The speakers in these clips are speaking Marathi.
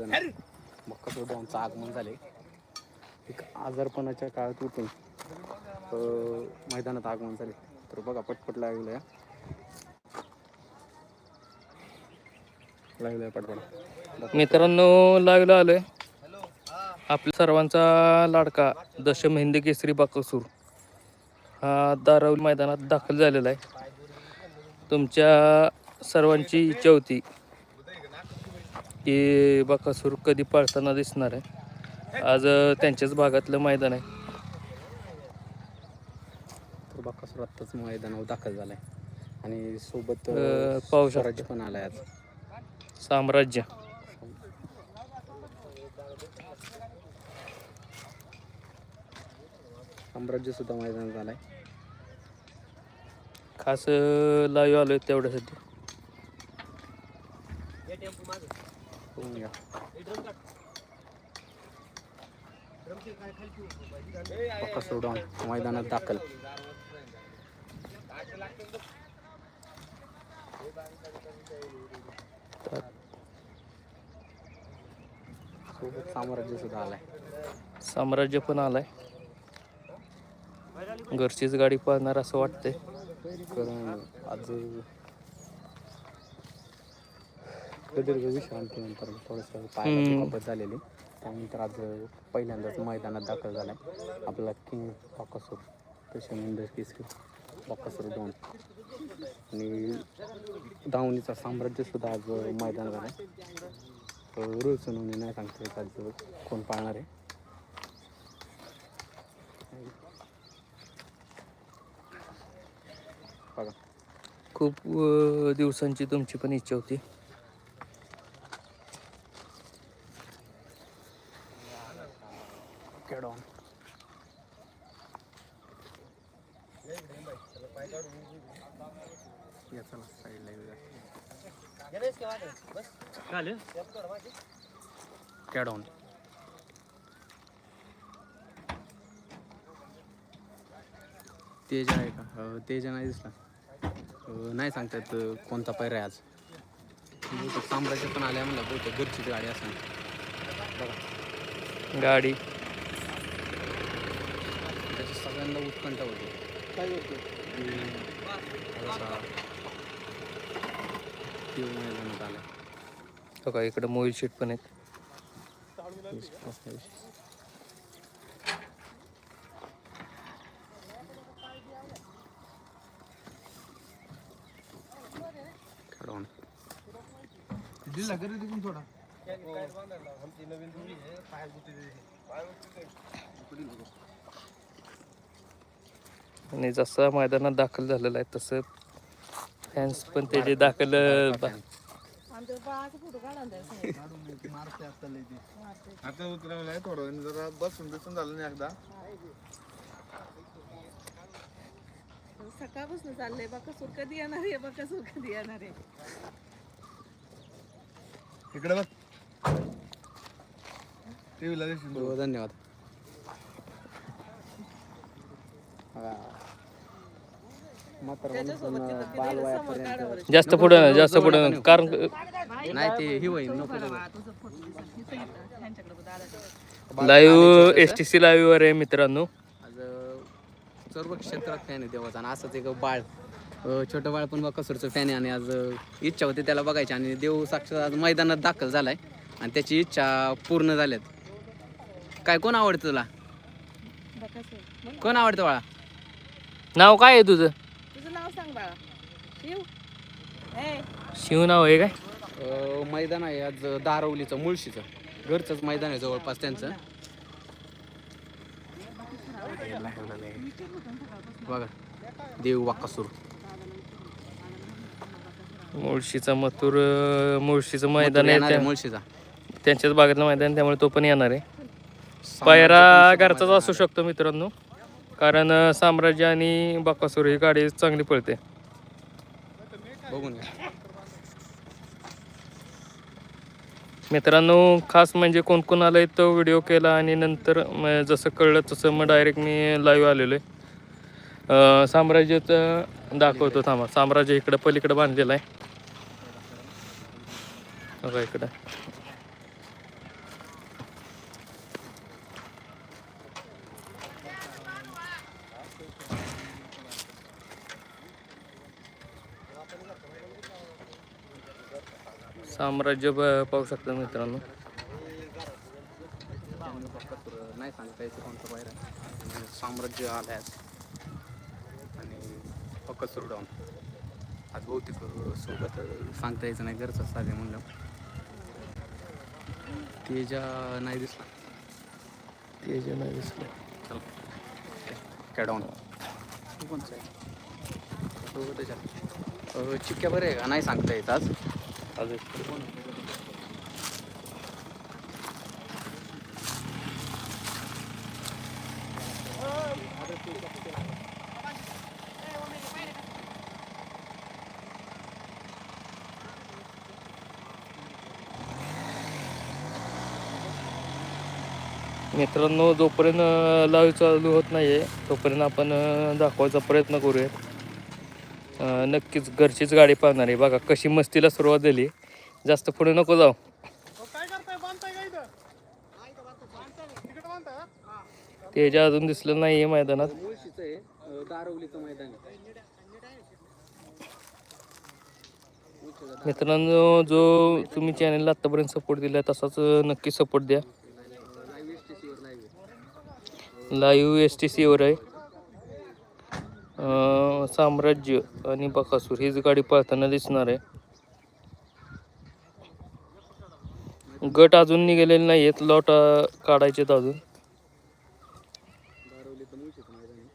मैदानात बक्कासूर डॉनचं आगमन झाले एक आजारपणाच्या काळात उठून मैदानात आगमन झाले तर बघा पटपट लागलं या लागलं पटपट. मित्रांनो लागलं आलोय. आपल्या सर्वांचा लाडका दशम हिंद केसरी बाकसूर हा दारवली मैदानात दाखल झालेला आहे. तुमच्या सर्वांची इच्छा होती. की बाकासूर कधी पळताना दिसणार आहे. आज त्यांच्याच भागातलं मैदान आहे. तर बक्कासूर आत्ताच मैदानावर दाखल झालाय. आणि सोबत शकता. स्वराज पण आलाय आज. साम्राज्य. साम्राज्य सुद्धा मैदानात आलाय खास लाईव्ह आलोय तेवढ्यासाठी. बघून घ्या. बक्कासूर डॉन मैदानात दाखल. तर सोबत साम्राज्य सुद्धा आलाय. साम्राज्य पण आलाय. घरचीच गाडी पाहणार असं वाटतंय. कारण आज प्रदीर्घ विश्रांतीनंतर थोडंसं पायाला हम्म. दुखापत झालेली. त्यानंतर आज पहिल्यांदाच मैदानात दाखल झालाय. आपला किंग बकासूर इंडस केसरी बकासूर दोन. आणि धावणीचा साम्राज्य सुद्धा आज मैदानात आलाय रोज सुनावणी नाही सांगता येत आज कोण पाळणार आहे? बघा. खूप दिवसांची तुमची पण इच्छा होती Get on. या चला साईडला येऊया कॅड ऑन तेज आहे का तेज नाही दिसला नाही सांगतात कोणता पैर आहे आज बहुतेक साम्राज्य पण आल्या म्हणलं बहुतेक घरचीच गाडी. असणार बघा गाडी त्याची सगळ्यांना उत्कंठा होती. काय होतं? मैदानात आला. बघा इकडे मोबाईल शीट पण आहेत. आणि जसं मैदानात दाखल झालेला आहे तसं फॅन्स पण त्याचे दाखल आता उतरवलंय थोडं जरा बसून बसून झालं नाही एकदा. सकाळपासून चाललंय बकासूर कधी येणार आहे बकासूर कधी येणार आहे? इकडे बघ. टीव्हीला हो, धन्यवाद बघा. म्हातारपणी पण बाल वयापर्यंत जास्त पुढे जास्त पुढे नाही. कारण नाही ते ही होईल live S T C live वर आहे मित्रांनो. सर्व क्षेत्रात फॅन आहे देवाचा आणि असंच एक बाळ छोटं बाळ पण बकासूरचं फॅन आहे आणि आज इच्छा होती त्याला बघायची आणि देव साक्षात आज मैदानात दाखल झालाय आणि त्याची इच्छा पूर्ण झाल्यात. काय कोण आवडतं तुला? कोण आवडतं बाळा? नाव काय आहे तुझं? नाव सांग बाळा. शिव. ए. शिव नाव आहे काय? अं, मैदान आहे आज दारवलीचं मुळशीचं. घरचंच मैदान आहे जवळपास त्यांचं. बघा देव वाकासूर. मुळशीचा मथुर अं, मुळशीचं मैदान आहे येणार आहे त्या- मुळशीचा. त्यांच्याच भागातलं मैदान आहे, त्यामुळे तो पण येणार आहे. पायरा घरचाच असू शकतो मित्रांनो. कारण साम्राज्य आणि बाकासूर ही गाडी चांगली पळते. बघून मित्रांनो खास म्हणजे कोण कोण आलंय तो व्हिडिओ केला आणि नंतर म- जसं कळलं तसं मग डायरेक्ट मी लाईव्ह आलेलो आहे. साम्राज्याचं दाखवतो थांबा. साम्राज्य इकडं पलीकडं बांधलेलं आहे. बघा इकडं. साम्राज्य पाहू शकता मित्रांनो. नाही सांगता यायचं कोणतं बाहेर आहे. साम्राज्य आलं आज. आणि बकासूर डाऊन आज बहुतेक सोबत सांगता यायचं नाही घरचं साधे म्हणलं. तेजा नाही दिसला. ते जे नाही दिसलं. चला. कॅडॉन कोणचं आहे? चिक्क्या बरे आहे का? नाही सांगता येत आज. अजून मित्रांनो जोपर्यंत लाईव्ह चालू होत नाही आहे तोपर्यंत आपण दाखवायचा प्रयत्न करूया नक्कीच घरचीच गाडी पाहणार आहे. बघा कशी मस्तीला सुरुवात झाली. जास्त पुढे नको जाऊ. त्याच्या अजून दिसलं नाही आहे मैदानात. मित्रांनो जो तुम्ही चॅनलला आत्तापर्यंत सपोर्ट दिला तसाच नक्की सपोर्ट द्या. लाईव्ह एस टी सीवर आहे. साम्राज्य आणि बकासूर हीच गाडी पळताना दिसणार आहे. गट अजून निघालेले नाही आहेत लॉट काढायचे आहेत अजून दारवलीचं मुळशीचं मैदान आहे.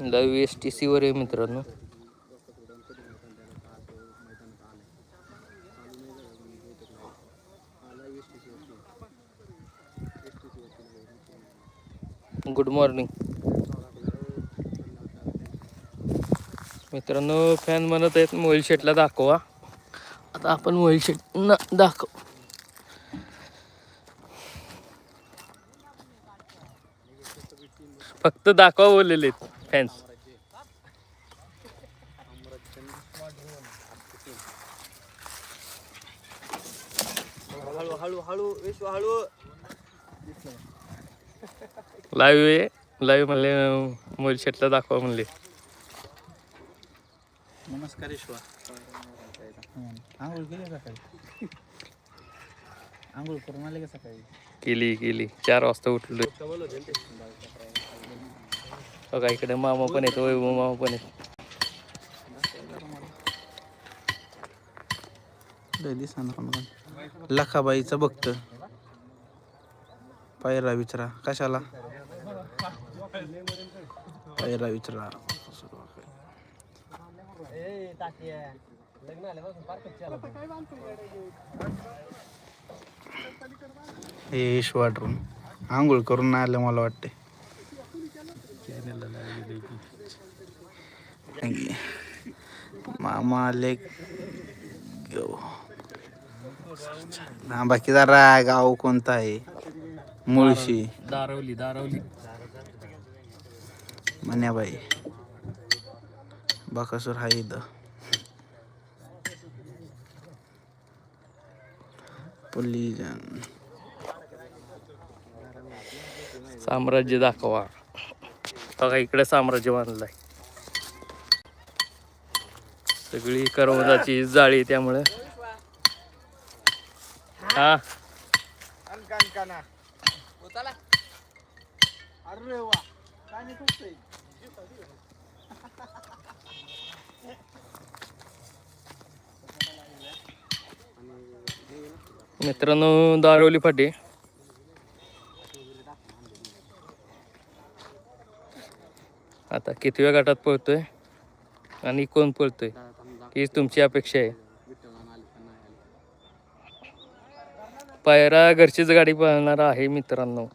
लाईव्ह एस टी सीवर आहे मित्रांनो. गुड मॉर्निंग मित्रांनो फॅन म्हणत आहेत मोबाईल शेटला दाखवा. आता आपण मोबाईल शेट न दाखव. फक्त दाखवा बोललेले आहेत फॅन्स लाईव्ह आहे लाईव्ह म्हणले मोबाईल शेटला दाखवा म्हणले. नमस्कार आंघोळ केली सकाळी? आंघोळ करून आले का सकाळी? केली केली. चार वाजता उठलो बघा इकडे मामा पण येतो वैभव मामा पण येतो लखाबाईचं बघत. पायरा विचरा. कशाला? पायरा विचरा. हे ईश्वाडरून आंघोळ करून आलं मला वाटते मामा घेऊ हा बाकी जरा गाव कोणतं आहे? मुळशी. दारवली दारवली. मन्याबाई बाकासूर हा इथं. पुलीजन साम्राज्य दाखवा. बघा इकडे साम्राज्य बांधलंय. सगळी करवंदाची जाळी त्यामुळे. हा. मित्रांनो दारवली फाटी आता कितव्या गटात पळतोय आणि कोण पळतोय हीच तुमची अपेक्षा आहे. पायरा घरचीच गाडी पळणार आहे मित्रांनो.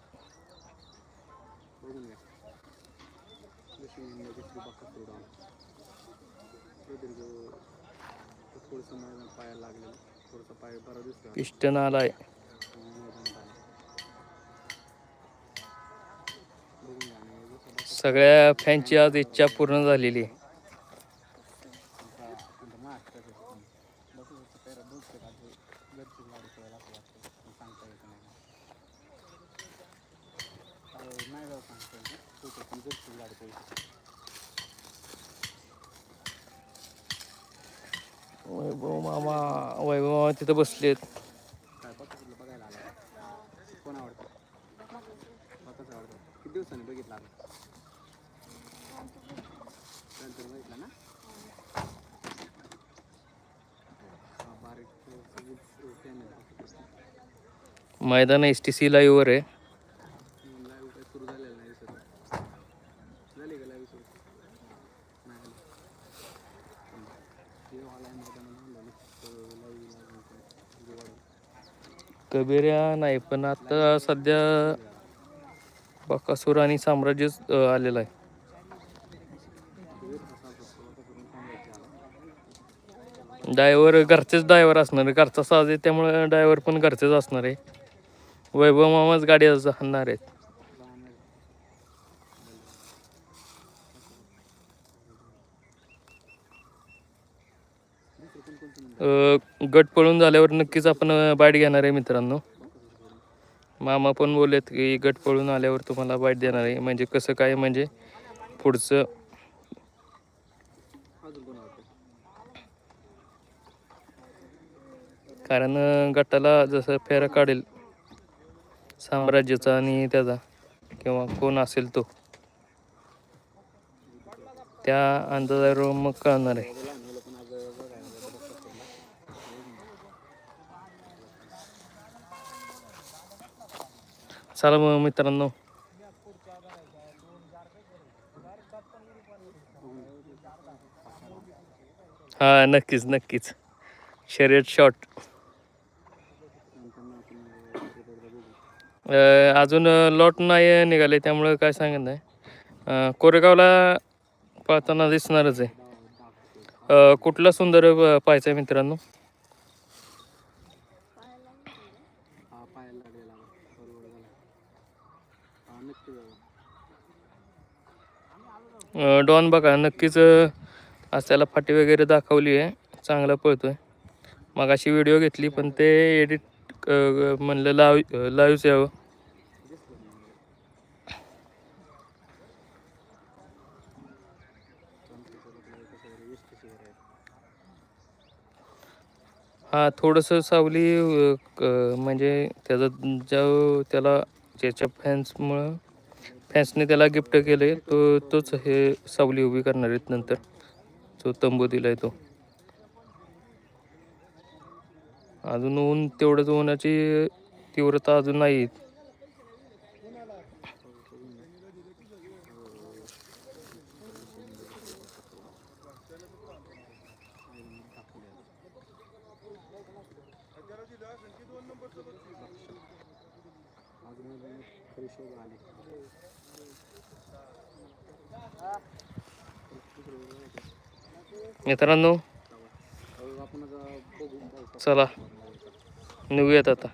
पिस्टन आलाय. सगळ्या फॅनची आज इच्छा पूर्ण झालेली आहे. वैभव मामा वैभव तिथं दोनशे गाडी घरची गाडी पळेल असं वाटतं पण सांगता येत नाही अं, नाही जाऊ सांगता येत ठीक आहे पण घरची गाडी पळेल वैभव मामा वैभव मामा तिथं बसलेत काय बघा बघायला आला कोण आवडतं बघाच आवडतं किती दिवसांनी बघितलं आता नंतर बघितलं ना हा, बारीक सगळीच fan आहे. मैदान एस टी सी लाईव्हवर आहे. लाईव्ह नाही कबेऱ्या नाही पण आता सध्या बकासूर आणि साम्राज्यच आलेलं आहे. ड्रायव्हर घरचेच ड्रायव्हर असणार आहे घरचा साज आहे त्यामुळे ड्रायव्हर पण घरचेच असणार आहे. वैभव मामाच गाडी आज आहेत. गट पळून झाल्यावर नक्कीच आपण बाईट घेणार आहे मित्रांनो. मामा पण बोलत की गट पळून आल्यावर तुम्हाला बाईट देणार आहे. म्हणजे कसं काय म्हणजे पुढचं कारण गटाला जसं फेरा काढेल साम्राज्याचा आणि त्याचा. किंवा कोण असेल तो. त्या अंदाजावर मग कळणार आहे. चला मग मित्रांनो. हा नक्कीच नक्कीच. शर्यत शॉट अजून लॉट नाही निघाले त्यामुळं काय सांगत नाही. कोरेगावला पाहताना दिसणारच आहे. कुठला सुंदर पाहायचं आहे मित्रांनो? डॉन बघा नक्कीच अं, आज त्याला फाटी वगैरे दाखवली आहे. चांगला पळतोय. मग अशी व्हिडिओ घेतली पण ते एडिट म्हणलं लाव लाईव्हच यावं. हा थोडंसं सावली क- म्हणजे त्याचा जो त्याला ज्याच्या फॅन्समुळं फॅन्सने त्याला गिफ्ट केले तो तोच हे सावली उभी करणार आहेत नंतर. जो तंबू आहे तो. अजून ऊन तेवढंच होण्याची तीव्रता अजून नाही मित्रांनो चला निघूयात आता.